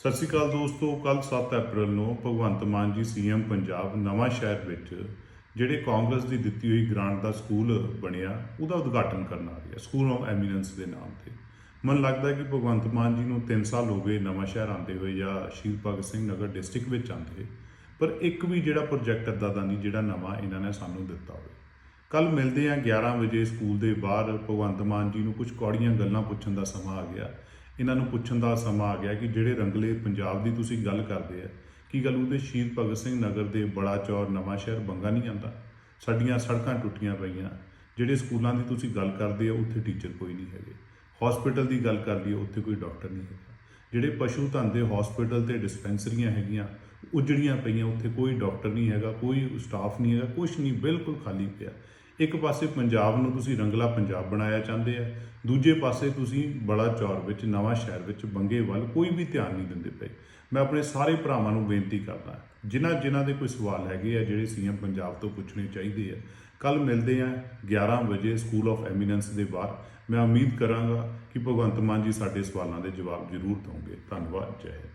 ਸਤਿ ਸ਼੍ਰੀ ਅਕਾਲ ਦੋਸਤੋ ਕੱਲ 7 ਅਪ੍ਰੈਲ ਨੂੰ ਭਗਵੰਤ ਮਾਨ ਜੀ ਸੀਐਮ ਪੰਜਾਬ ਨਵਾਂ ਸ਼ਹਿਰ ਵਿੱਚ ਜਿਹੜੇ ਕਾਂਗਰਸ ਦੀ ਦਿੱਤੀ ਹੋਈ ਗ੍ਰਾਂਟ ਦਾ ਸਕੂਲ ਬਣਿਆ, ਉਹਦਾ ਉਦਘਾਟਨ ਕਰਨ ਆ ਰਿਹਾ ਸਕੂਲ ਆਫ ਐਮੀਨੈਂਸ ਦੇ ਨਾਮ ਤੇ। ਮਨ ਲੱਗਦਾ ਕਿ ਭਗਵੰਤ ਮਾਨ ਜੀ ਨੂੰ 3 ਸਾਲ ਹੋ ਗਏ ਨਵਾਂ ਸ਼ਹਿਰ ਆਉਂਦੇ ਹੋਏ ਜਾਂ ਸ਼ਹੀਦ ਭਗਤ ਸਿੰਘ ਨਗਰ ਡਿਸਟ੍ਰਿਕਟ ਵਿੱਚ ਆਉਂਦੇ ਪਰ ਇੱਕ ਵੀ ਜਿਹੜਾ ਪ੍ਰੋਜੈਕਟ ਅੱਦਾ ਦਾ ਨਹੀਂ, ਜਿਹੜਾ ਨਵਾਂ ਇਹਨਾਂ ਨੇ ਸਾਨੂੰ ਦਿੱਤਾ ਹੋਵੇ। ਕੱਲ ਮਿਲਦੇ ਆ 11 ਵਜੇ ਸਕੂਲ ਦੇ ਬਾਹਰ, ਭਗਵੰਤ ਮਾਨ ਜੀ ਨੂੰ ਕੁਝ ਕੌੜੀਆਂ ਗੱਲਾਂ ਪੁੱਛਣ ਦਾ ਸਮਾਂ ਆ ਗਿਆ। ਇਹਨਾਂ ਨੂੰ ਪੁੱਛਣ ਦਾ ਸਮਾਂ ਆ ਗਿਆ ਕਿ ਜਿਹੜੇ ਰੰਗਲੇ ਪੰਜਾਬ ਦੀ ਤੁਸੀਂ ਗੱਲ ਕਰਦੇ ਆ, ਕੀ ਗੱਲ ਉਹਦੇ ਸ਼ਹੀਦ ਭਗਤ ਸਿੰਘ ਨਗਰ ਦੇ ਬੜਾ ਚੌਰ ਨਵਾਂ ਸ਼ਹਿਰ ਬੰਗਾ ਨਹੀਂ ਆਂਦਾ ਸਾਡੀਆਂ ਸੜਕਾਂ ਟੁੱਟੀਆਂ ਪਈਆਂ। ਜਿਹੜੇ ਸਕੂਲਾਂ ਦੀ ਤੁਸੀਂ ਗੱਲ ਕਰਦੇ ਆ, ਉੱਥੇ ਟੀਚਰ ਕੋਈ ਨਹੀਂ ਹੈਗੇ। ਹਸਪੀਟਲ ਦੀ ਗੱਲ ਕਰ ਲਈਏ, ਉੱਥੇ ਕੋਈ ਡਾਕਟਰ ਨਹੀਂ ਹੈਗਾ। ਜਿਹੜੇ ਪਸ਼ੂ ਧਨ ਦੇ ਹਸਪੀਟਲ ਤੇ ਡਿਸਪੈਂਸਰੀਆਂ ਹੈਗੀਆਂ ਉਜੜੀਆਂ ਪਈਆਂ, ਉੱਥੇ ਕੋਈ ਡਾਕਟਰ ਨਹੀਂ ਹੈਗਾ, ਕੋਈ ਸਟਾਫ ਨਹੀਂ ਹੈਗਾ ਕੁਝ ਨਹੀਂ, ਬਿਲਕੁਲ ਖਾਲੀ ਪਿਆ। ਇੱਕ ਪਾਸੇ ਪੰਜਾਬ ਨੂੰ ਤੁਸੀਂ ਰੰਗਲਾ ਪੰਜਾਬ ਬਣਾਇਆ ਚਾਹੁੰਦੇ ਆ, ਦੂਜੇ ਪਾਸੇ ਤੁਸੀਂ ਬੜਾ ਚੌਰ ਵਿੱਚ, ਨਵਾਂ ਸ਼ਹਿਰ ਵਿੱਚ, ਬੰਗੇ ਵੱਲ ਕੋਈ ਵੀ ਧਿਆਨ ਨਹੀਂ ਦਿੰਦੇ ਪਏ। ਮੈਂ ਆਪਣੇ ਸਾਰੇ ਭਰਾਵਾਂ ਨੂੰ ਬੇਨਤੀ ਕਰਦਾ ਜਿਨ੍ਹਾਂ ਜਿਨ੍ਹਾਂ ਦੇ ਕੋਈ ਸਵਾਲ ਹੈਗੇ ਆ, ਜਿਹੜੇ ਸੀਐਮ ਪੰਜਾਬ ਤੋਂ ਪੁੱਛਣੇ ਚਾਹੀਦੇ ਆ ਕੱਲ ਮਿਲਦੇ ਆ 11 ਵਜੇ ਸਕੂਲ ਆਫ ਐਮੀਨੈਂਸ ਦੇ ਬਾਹਰ। ਮੈਂ ਉਮੀਦ ਕਰਾਂਗਾ ਕਿ ਭਗਵੰਤ ਮਾਨ ਜੀ ਸਾਡੇ ਸਵਾਲਾਂ ਦੇ ਜਵਾਬ ਜ਼ਰੂਰ ਦੇਣਗੇ। ਧੰਨਵਾਦ, ਜੈ ਹਿੰਦ।